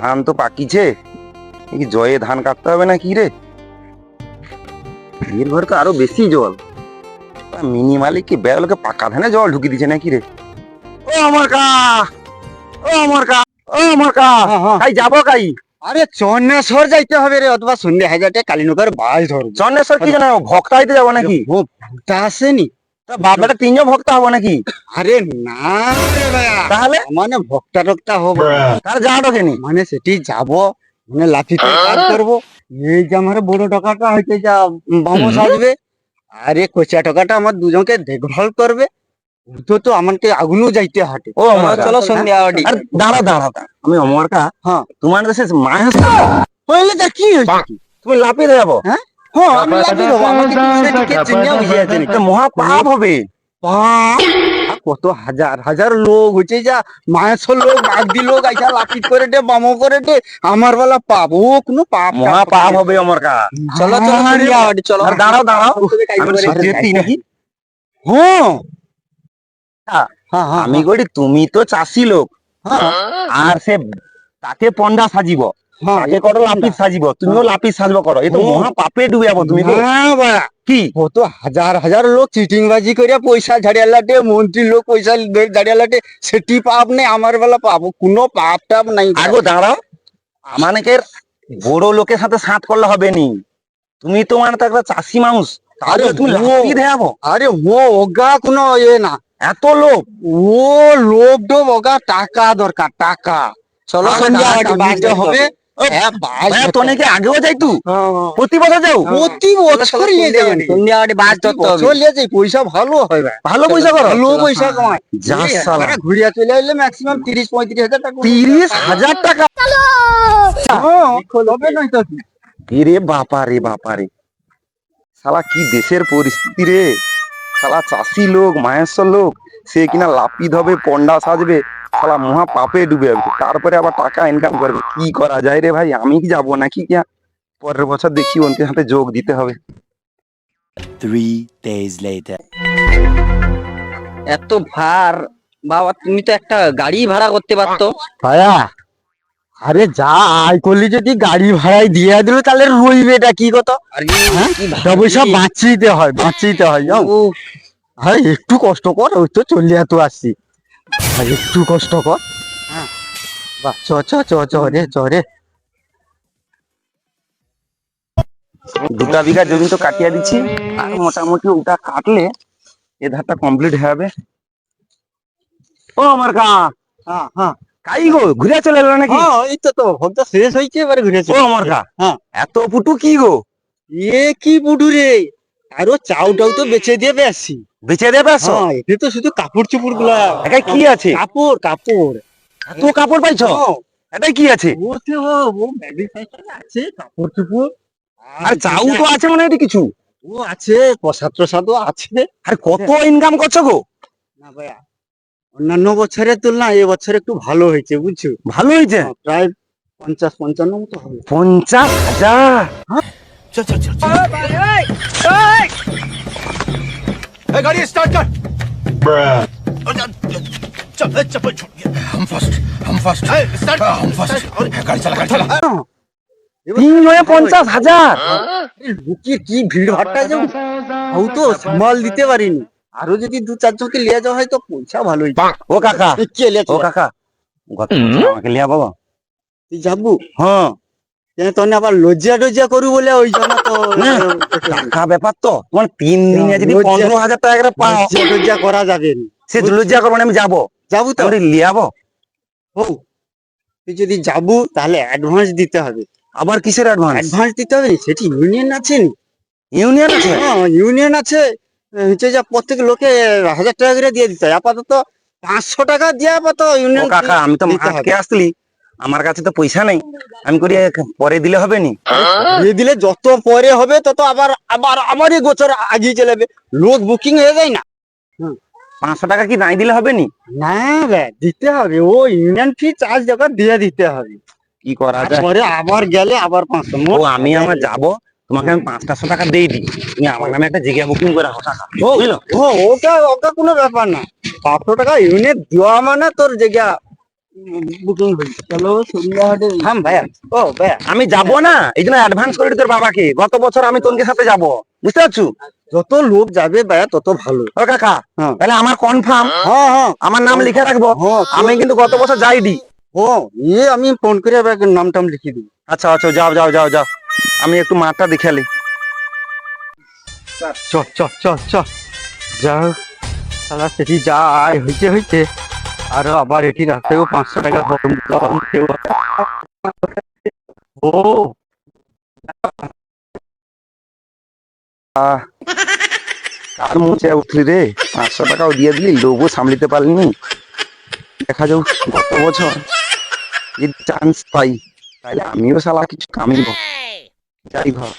ধান তো পাকিছে। এ কি জয়ে ধান কাটতে হবে না কি রে? এর ঘরে তো আরও বেশি জল। মিনি মালিক কি বেড়ালোকে পাকা ধানে জল ঢুকি দিছে নাকি রে? ও আমার কা! ও আমার কা! ও আমার কা! কাই যাব কাই? আরে চন্নেশ্বর যাইতে হবে রে অথবা সন্ধ্যে হাজারটা কালীনগর বাস ধরবো। চন্দ্রেশ্বর কি জানো ভক্ত যাব নাকি? ও ভক্ত আসেনি বাবাটা তিনজন ভক্ত হব নাকি? আরে না রে ভাইয়া তাহলে? মানে ভক্তা টক্তা হব। ঢোকেনি মানে সেটি যাব মানে লাঠিতে কাজ করব। এই যে আমার বড় টাকাটা হইতে যা আসবে আরে কোচা টাকাটা আমার দুজনকে দেখভাল করবে। তো তো আমাকে আগুনও যাইতে হাটে। ও আমার চলো সন্ধ্যা আওয়াডি আরে দাঁড়া দাঁড়া। আমি অমর কা হ্যাঁ। তোমার দেশে মায়ের হইলে তা কি হয়েছে? তুমি লাপিয়ে যাব? হ্যাঁ? আমি আমাকে পাপ হবে। কত হাজার হাজার লোক হচ্ছে যা লোক বাগদি লোক আইসা করে দে বামো করে দে আমার বেলা পাপ। ও কোনো পাপ মহা পাপ হবে অমর কা চলো চলো চলো দাঁড়াও দাঁড়াও। আমি হ্যাঁ। হ্যাঁ, হ্যাঁ হ্যাঁ আমি করি তুমি তো চাষি লোক। হ্যাঁ। আর সে তাকে পন্ডা সাজিব। হ্যাঁ। তাকে করো লাপিস সাজিব। তুমিও লাপিস সাজব করো। এই তো মহা পাপে ডুবে যাব তুমি তো। বাড়া কি? কত হাজার হাজার লোক চিটিং বাজি করে পয়সা ঝাড়িয়া লাটে মন্ত্রী লোক পয়সা ঝাড়িয়া লাটে। সেটি পাপ নেই আমার বেলা পাপ। কোনো পাপ টাপ নাই। আগো দাঁড়াও। বড় লোকের সাথে সাথ করলে হবে নি। তুমি তো মানে তো একটা চাষি মানুষ। আরে তুমি ও- লাপি দেয়াবো। আরে ও ওগা কোনো এ না। এত লোক ও লোক ডোব ওগা টাকা দরকার টাকা। চলো সন্ধ্যা হবে। ও, তো নাকি আগেও যাই তু? হ্যাঁ, প্রতি বছর যাও? প্রতি বছর নিয়ে যাবেন সন্ধ্যা বাস ধরতে নিয়ে যাই পয়সা ভালো হয় ভালো পয়সা করো। ভালো পয়সা কামায় যা। একবারে ঘুরিয়া চলে আসলে ম্যাক্সিমাম তিরিশ পঁয়ত্রিশ হাজার টাকা তিরিশ হাজার টাকা? হবে নয় তো? কি? রে বাপা রে বাপা রে শালা কি দেশের পরিস্থিতি রে? শালা চাষি লোক মায়েশ্বর লোক। সে কিনা লাপিত হবে পন্ডা সাজবে শালা মহা পাপে ডুবে যাবে। তারপরে আবার টাকা ইনকাম করবে। কি করা যায় রে ভাই? আমি কি যাব নাকি কিয়া পরের বছর দেখি ওনকে সাথে যোগ দিতে হবে। Three days later. এত ভার। বাবা তুমি তো একটা গাড়ি ভাড়া করতে পারতো। ভাইয়া আরে যা আয় করলি যদি গাড়ি ভাড়ায় দিয়ে দিল তাহলে রইবে এটা কি কত? আরে হ্যাঁ? কি ভারী। তবে সব বাঁচিতে হয় বাঁচিতে হয় জানো? উফ, হ্যাঁ একটু কষ্ট কর ওই তো চলিয়া এত আসছি। আর একটু কষ্ট কর। বাহ চ চ চ চ রে চ রে। দুটা বিঘা জমি তো কাটিয়ে দিচ্ছি। আর মোটামুটি ওটা কাটলে এ ধারটা কমপ্লিট হয়ে যাবে। ও আমার কা হ্যাঁ হ্যাঁ। কাই গো ঘুরে চলে এলো নাকি? হ্যাঁ এই তো তো ভক্ত শেষ হয়েছে এবারে ঘুরেছে ও আমার কা হ্যাঁ। এত পুটু কি গো? এ কি পুটু রে? আরও চাউটাও তো বেচে দিয়ে বেশি বেচে দিয়ে বেশ হ্যাঁ, এতে তো শুধু কাপড় চুপড়গুলা। কি আছে? কাপড় কাপড়। এত কাপড় পাইছ? হ্যাঁ। কি আছে? ওতে ও আছে কাপড় চুপড়। আর চাউ তো আছে মানে এটা কিছু। ও আছে আছে। আর কত ইনকাম করছ গো? না ভাইয়া অন্যান্য বছরের তুলনা এ বছর একটু ভালো হয়েছে বুঝছ? ভালো হয়েছে? হ্যাঁ, প্রায় পঞ্চাশ পঞ্চান্ন মতো হবে। পঞ্চাশ হাজার? চল চল চল गाड़ी स्टार्ट कर चल चप्पल छोड़ हम फर्स्ट हम फर्स्ट स्टार्ट हम फर्स्ट गाड़ी चला गाड़ी चला তিন জনে পঞ্চাশ হাজার এই লোকে কি ভিড় ভাট্টা যে ও তো সামাল দিতে পারিনি আরো যদি দু চার জনকে লিয়ে যাওয়া হয় তো পয়সা ভালো হইতো ও কাকা এই কে লিয়ে ও কাকা গত বছর আমাকে লিয়া বাবা তুই যাবু হ্যাঁ কেন তখন আবার লজ্জা টজ্জা করু বলে ওই জন্য তো। টাকা ব্যাপার তো। তোমার তিন দিনে যদি পনেরো হাজার টাকা করে পাও। লজ্জা টজ্জা করা যাবে না সে লজ্জা করব আমি যাব। যাবু তো। লিয়াবো। ও তুই যদি যাবু তাহলে অ্যাডভান্স দিতে হবে। আবার কিসের অ্যাডভান্স অ্যাডভান্স দিতে হবে সেটি ইউনিয়ন আছে নি? ইউনিয়ন আছে? হ্যাঁ ইউনিয়ন আছে। হচ্ছে যে প্রত্যেক লোকে হাজার টাকা করে দিয়ে দিতে হয়। আপাতত পাঁচশো টাকা দিয়ে আপাতত ইউনিয়ন কাকা আমি তো আজকে আসলি। আমার কাছে তো পয়সা নেই। আমি করি পরে দিলে হবে নি? দিয়ে দিলে যত পরে হবে তত আবার আবার আমারই গোচর আগিয়ে চলে যাবে। লোক বুকিং হয়ে যায় না। পাঁচশো টাকা কি নাই দিলে হবে নি? না বে দিতে হবে। ও ইউনিয়ন ফি চার্জ যখন দিয়ে দিতে হবে। কি করা যায়? পরে আবার গেলে আবার পাঁচশো ও আমি আমার যাব তোমাকে আমি পাঁচটাশো টাকা দিয়ে দিই তুমি আমার নামে একটা জায়গা বুকিং করে রাখো টাকা। ও ওটা ওটা কোনো ব্যাপার না। পাঁচশো টাকা ইউনিট দেওয়া মানে তোর জায়গা বুকিং হয়েছে চলো সন্ধ্যাহাটে থাম ভাইয়া। ও ভাইয়া আমি যাব না। এই জন্য অ্যাডভান্স করে তোর বাবাকে। গত বছর আমি তোর সাথে যাব। বুঝতে পারছ? যত লোক যাবে ভাইয়া তত ভালো। ও কাকা হ্যাঁ। তাহলে আমার কনফার্ম হ্যাঁ হ্যাঁ। আমার নাম লিখে রাখব? হ্যাঁ আমি কিন্তু গত বছর যাইনি। ও এ আমি ফোন করে নাম টাম লিখে দিই। আচ্ছা আচ্ছা যাও যাও যাও যাও। আমি একটু মাঠটা দেখালি চ চ চ চ যাও। সালা সেটি যা আয় হইতে হইতে। আর আবার এটি রাখতেও পাঁচশো টাকা খেও। ও। আর মুচে উঠলি রে? পাঁচশো টাকাও দিয়ে দিলি, লোভও সামলিতে পারলিনি দেখা যাও গত বছর যদি চান্স পাই, তাহলে আমিও শালা কিছু কামিব যাই ঘর